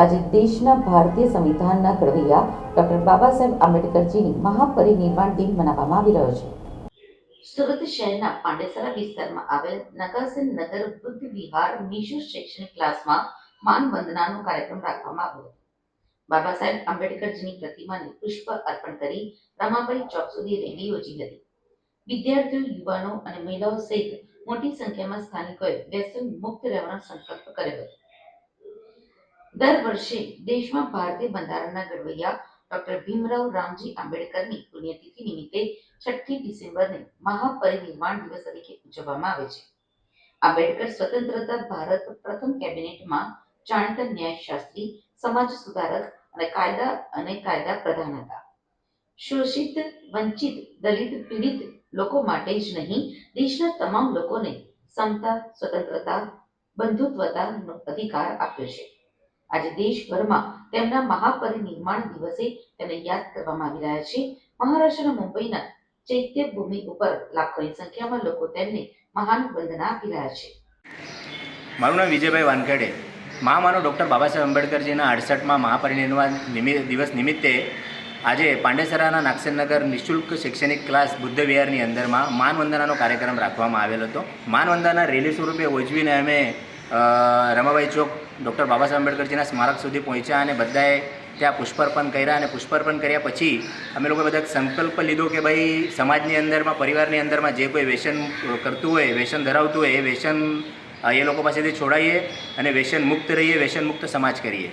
આજે દેશના ભારતીય સંવિધાનના ઘડવૈયા ડૉક્ટર બાબા સાહેબ આંબેડકરજીની મહાપરિનિર્વાણ દિન મનાવવામાં આવી રહ્યો છે. સુરત શહેરના પાંડેસરા વિસ્તારમાં આવેલ નગરસેન નગર બુદ્ધ વિહાર નિઃશુલ્ક શૈક્ષણિક ક્લાસમાં માન વંદનાનો કાર્યક્રમ રાખવામાં આવ્યો બાબા સાહેબ આંબેડકરજીની પ્રતિમાને પુષ્પ અર્પણ કરી રમાબાઈ ચોક સુધી રેલી યોજી હતી. વિદ્યાર્થીઓ, યુવાનો અને મહિલાઓ સહિત મોટી સંખ્યામાં સ્થાનિકોએ વ્યસન મુક્ત રહેવાનો સંકલ્પ કર્યો હતો. દર વર્ષે દેશમાં ભારતીય બંધારણના ઘડવૈયા ડોક્ટર ભીમરાવ રામજી આંબેડકરની પુણ્યતિથિ નિમિત્તે છઠ્ઠી ડિસેમ્બરને મહાપરિનિર્વાણ દિવસ તરીકે ઉજવવામાં આવે છે. આંબેડકર સ્વતંત્રતા ભારત પ્રથમ કેબિનેટમાં જાણીતા ન્યાયશાસ્ત્રી, સમાજ સુધારક અને કાયદા અને કાયદા પ્રધાન હતા. શોષિત, વંચિત, દલિત, પીડિત લોકો માટે જ નહીં, દેશના તમામ લોકોને સમતા, સ્વતંત્રતા, બંધુત્વતાનો અધિકાર આપ્યો છે. આજે દેશભરમાં તેમના મહાપરિનિર્વાણ દિવસે તેમને યાદ કરવામાં આવી રહ્યા છે. મહારાષ્ટ્રના મુંબઈના ચૈત્ય ભૂમિ ઉપર લાખોની સંખ્યામાં લોકો તેમને મહાન વંદના આપી રહ્યા છે. મારું નામ વિજયભાઈ વાનખેડે. મહામાનવ ડૉક્ટર બાબા સાહેબ આંબેડકરજીના અડસઠમાં મહાપરિનિર્વાણ દિવસ નિમિત્તે આજે પાંડેસરાના નાગસેનનગર નિઃશુલ્ક શૈક્ષણિક ક્લાસ બુદ્ધ વિહારની અંદરમાં માનવંદનાનો કાર્યક્રમ રાખવામાં આવેલ હતો. માનવંદના રેલી સ્વરૂપે ઉજવીને અમે રમાબાઈ ચોક, ડૉક્ટર બાબા સાહેબ આંબેડકરજીના સ્મારક સુધી પહોંચ્યા અને બધાએ ત્યાં પુષ્પાર્પણ કર્યા અને પુષ્પાર્પણ કર્યા પછી અમે લોકોએ બધા સંકલ્પ લીધો કે ભાઈ, સમાજની અંદરમાં, પરિવારની અંદરમાં જે કોઈ વ્યસન કરતું હોય, વ્યસન ધરાવતું હોય, એ વ્યસન એ લોકો પાસેથી છોડાવીએ અને વ્યસન મુક્ત રહીએ, વ્યસન મુક્ત સમાજ કરીએ.